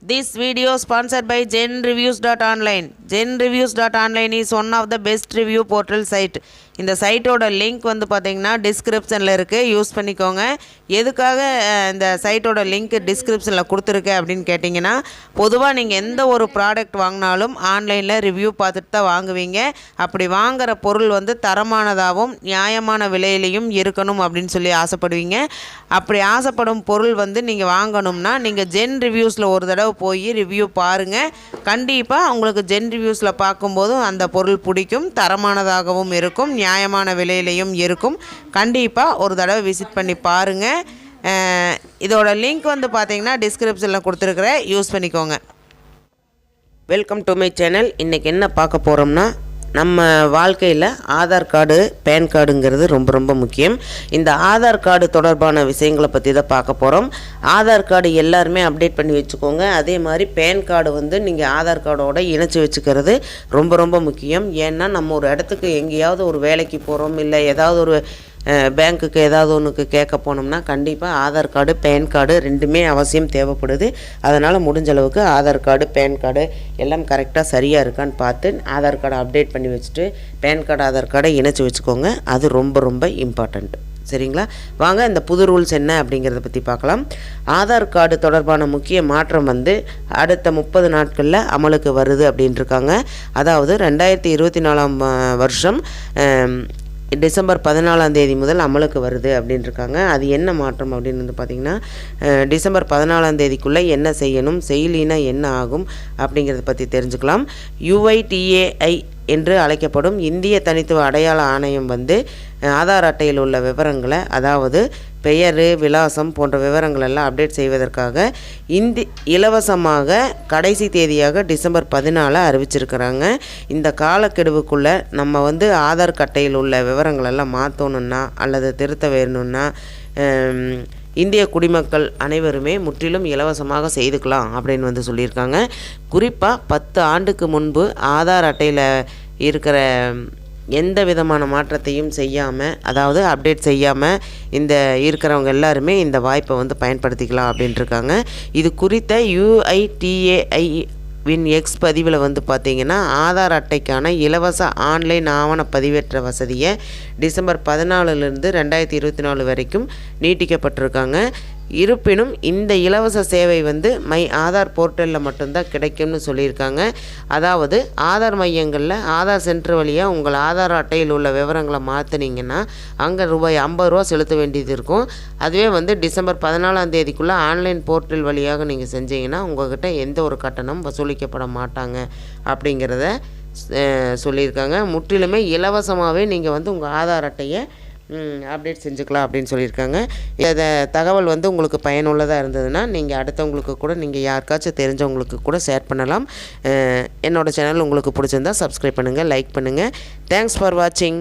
This video sponsored by genreviews.online. genreviews.online is one of the best review portal site. இந்த சைட்டோட link வந்து பார்த்திங்கன்னா டிஸ்கிரிப்ஷனில் இருக்குது யூஸ் பண்ணிக்கோங்க. எதுக்காக இந்த சைட்டோட லிங்க் டிஸ்கிரிப்ஷனில் கொடுத்துருக்கேன் அப்படின்னு கேட்டிங்கன்னா பொதுவாக நீங்கள் எந்த ஒரு ப்ராடக்ட் வாங்கினாலும் ஆன்லைனில் ரிவ்யூ பார்த்துட்டு தான் வாங்குவீங்க. அப்படி வாங்குகிற பொருள் வந்து தரமானதாகவும் நியாயமான விலையிலையும் இருக்கணும் அப்படின்னு சொல்லி ஆசைப்படுவீங்க. அப்படி ஆசைப்படும் பொருள் வந்து நீங்கள் வாங்கணும்னா நீங்கள் ஜென் ரிவ்யூஸில் ஒரு தடவை போய் ரிவ்யூ பாருங்கள் கண்டிப்பாக உங்களுக்கு ஜென் ரிவ்யூஸில் பார்க்கும்போதும் அந்த பொருள் பிடிக்கும் தரமானதாகவும் இருக்கும் நியாயமான விலையிலையும் இருக்கும். கண்டிப்பாக ஒரு தடவை விசிட் பண்ணி பாருங்கள் இதோட லிங்க் வந்து பார்த்தீங்கன்னா டிஸ்கிரிப்ஷனில் கொடுத்துருக்குறேன். யூஸ் பண்ணிக்கோங்க. வெல்கம் டு மை சேனல் இன்றைக்கி என்ன பார்க்க போகிறோம்னா நம்ம வாழ்க்கையில் ஆதார் கார்டு பேன் கார்டுங்கிறது ரொம்ப ரொம்ப முக்கியம். இந்த ஆதார் கார்டு தொடர்பான விஷயங்களை பற்றி தான் பார்க்க போகிறோம் ஆதார் கார்டு எல்லாருமே அப்டேட் பண்ணி வச்சுக்கோங்க. அதே மாதிரி பேன் கார்டு வந்து நீங்கள் ஆதார் கார்டோட இணைச்சி வச்சுக்கிறது ரொம்ப ரொம்ப முக்கியம். ஏன்னா நம்ம ஒரு இடத்துக்கு எங்கேயாவது ஒரு வேலைக்கு போகிறோம் இல்லை ஏதாவது ஒரு பேங்க்குக்கு ஏதாவது ஒன்றுக்கு கேட்க போனோம்னா கண்டிப்பாக ஆதார் கார்டு பேன் கார்டு ரெண்டுமே அவசியம் தேவைப்படுது. அதனால் முடிஞ்ச அளவுக்கு ஆதார் கார்டு பேன் கார்டு எல்லாம் கரெக்டாக சரியாக இருக்கான்னு பார்த்து ஆதார் கார்டை அப்டேட் பண்ணி வச்சுட்டு பேன் கார்டு ஆதார் கார்டை இணைச்சி வச்சுக்கோங்க. அது ரொம்ப ரொம்ப இம்பார்ட்டண்ட் சரிங்களா? வாங்க இந்த புது ரூல்ஸ் என்ன அப்படிங்கிறத பற்றி பார்க்கலாம். ஆதார் கார்டு தொடர்பான முக்கிய மாற்றம் வந்து அடுத்த முப்பது நாட்களில் அமலுக்கு வருது அப்படின்ட்டுருக்காங்க அதாவது ரெண்டாயிரத்தி இருபத்தி நாலாம் வருஷம் டிசம்பர் பதினாலாம் தேதி முதல் அமலுக்கு வருது அப்படின்ட்டுருக்காங்க அது என்ன மாற்றம் அப்படின்னு வந்து பார்த்திங்கன்னா டிசம்பர் பதினாலாம் தேதிக்குள்ளே என்ன செய்யணும் செய்யலினா என்ன ஆகும் அப்படிங்கிறத பற்றி தெரிஞ்சுக்கலாம். யுஐடிஏஐ என்று அழைக்கப்படும் இந்திய தனித்துவ அடையாள ஆணையம் வந்து ஆதார் அட்டையில் உள்ள விவரங்களை அதாவது பெயர் விலாசம் போன்ற விவரங்கள் எல்லாம் அப்டேட் செய்வதற்காக இந்தி இலவசமாக கடைசி தேதியாக டிசம்பர் பதினாலை அறிவிச்சிருக்கிறாங்க. இந்த காலக்கெடுவுக்குள்ளே நம்ம வந்து ஆதார் கட்டையில் உள்ள விவரங்கள் எல்லாம் மாற்றணுன்னா அல்லது திருத்த வேணும்னா இந்திய குடிமக்கள் அனைவருமே முற்றிலும் இலவசமாக செய்துக்கலாம் அப்படின்னு வந்து சொல்லியிருக்காங்க. குறிப்பாக பத்து ஆண்டுக்கு முன்பு ஆதார் அட்டையில் இருக்கிற எந்த விதமான மாற்றத்தையும் செய்யாமல் அதாவது அப்டேட் செய்யாமல் இந்த இருக்கிறவங்க எல்லாருமே இந்த வாய்ப்பை வந்து பயன்படுத்திக்கலாம் அப்படின்ட்டுருக்காங்க இது குறித்த யுஐடிஏஐ வின் எக்ஸ் பதிவில் வந்து பார்த்திங்கன்னா ஆதார் அட்டைக்கான இலவச ஆன்லைன் ஆவண பதிவேற்ற வசதியை டிசம்பர் பதினாலுலேருந்து ரெண்டாயிரத்தி இருபத்தி நாலு வரைக்கும் நீட்டிக்கப்பட்டிருக்காங்க. இருப்பினும் இந்த இலவச சேவை வந்து மை ஆதார் போர்ட்டலில் மட்டும்தான் கிடைக்கும்னு சொல்லியிருக்காங்க. அதாவது ஆதார் மையங்களில் ஆதார் சென்டர் வழியாக உங்கள் ஆதார் அட்டையில் உள்ள விவரங்களை மாற்றினீங்கன்னா அங்கே ரூபாய் ஐம்பது ரூபா செலுத்த வேண்டியது இருக்கும். அதுவே வந்து டிசம்பர் பதினாலாம் தேதிக்குள்ளே ஆன்லைன் போர்ட்டல் வழியாக நீங்கள் செஞ்சீங்கன்னா உங்கள்கிட்ட எந்த ஒரு கட்டணம் வசூலிக்கப்பட மாட்டாங்க அப்படிங்கிறத சொல்லியிருக்காங்க. முற்றிலுமே இலவசமாகவே நீங்கள் வந்து உங்கள் ஆதார் அட்டையை அப்டேட் செஞ்சுக்கலாம் அப்படின்னு சொல்லியிருக்காங்க. இதை தகவல் வந்து உங்களுக்கு பயனுள்ளதாக இருந்ததுன்னா நீங்கள் அடுத்தவங்களுக்கு கூட நீங்கள் யாருக்காச்சும் தெரிஞ்சவங்களுக்கு கூட ஷேர் பண்ணலாம். என்னோடய சேனல் உங்களுக்கு பிடிச்சிருந்தா சப்ஸ்கிரைப் பண்ணுங்கள் லைக் பண்ணுங்கள் தேங்க்ஸ் ஃபார் வாட்சிங்